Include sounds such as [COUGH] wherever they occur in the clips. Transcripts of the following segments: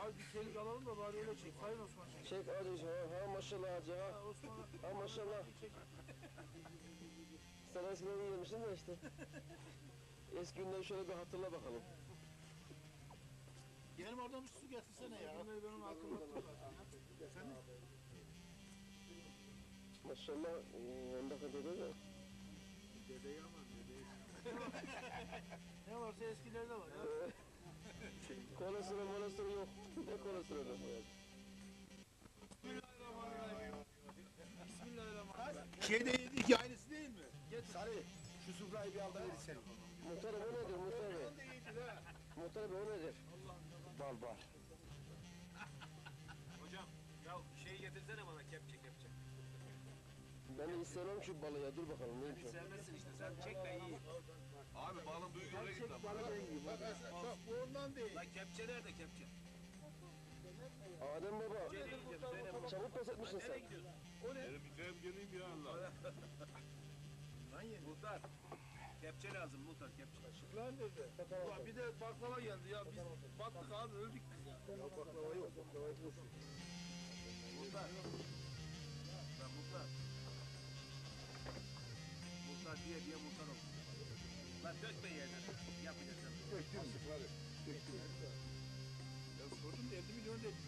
Abi bir telik alalım da bari öyle çek. Sayın Osman çek. Çek hadi ha, ha maşallah hacı ha. Ha, maşallah. Sen eskiden iyi yemişsin de işte. Eski günleri şöyle bir hatırla bakalım. Benim oradan bir su getirsene ya. Bunları ben onu hatırlattım zaten. Maşallah e, 10 dakika dede de. Ne varsa ya. Kolesterol molesterol yok. [LAUGHS] Ne kolesterolü? Bismillahirrahmanirrahim. Şeyde yedik ya aynısı değil mi? Sarı, şu sufrayı bir al da verir seni. Muhtar Bey o nedir Muhtar Bey? Muhtar Bey o nedir? Bal bal. [LAUGHS] Hocam ya şey getirsene bana kepçe kepçe. Ben istemem şu balı ya dur bakalım neymiş o. Sevmezsin işte sen çek de iyi. Abi balın büyüklüğüne git lan. Bu ondan değil. Lan kepçe nerede kepçe? Adem baba söyle baba. çabuk pes etmişsin Nereye sen. gidiyorsun? Benim hikayem geleyim ya Allah. Muhtar. Kepçe lazım muhtar kepçe. Lan dedi. Ulan bir de baklava geldi ya. Biz battık abi öldük biz ya. Baklava yok baklava yok. Muhtar. Lan muhtar. Muhtar diye diye muhtar ol. Lan dökme yerden. Yapacaksın. Ya sordum da 50 milyon dedi.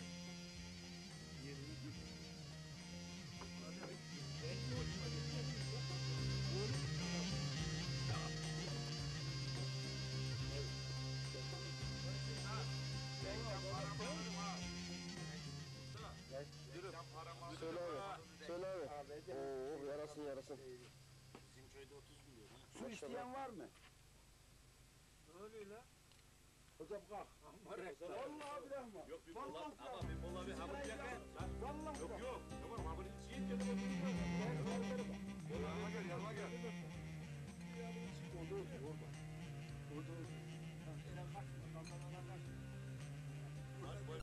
Söyle abi. Söyle abi. Oo yarasın yarasın. Bizim köyde 30 milyon. ha. Su isteyen var mı? Öyle Hocam kalk. Vallahi billahi mi? Yok bir mola ama bir mola bir hamur yakın.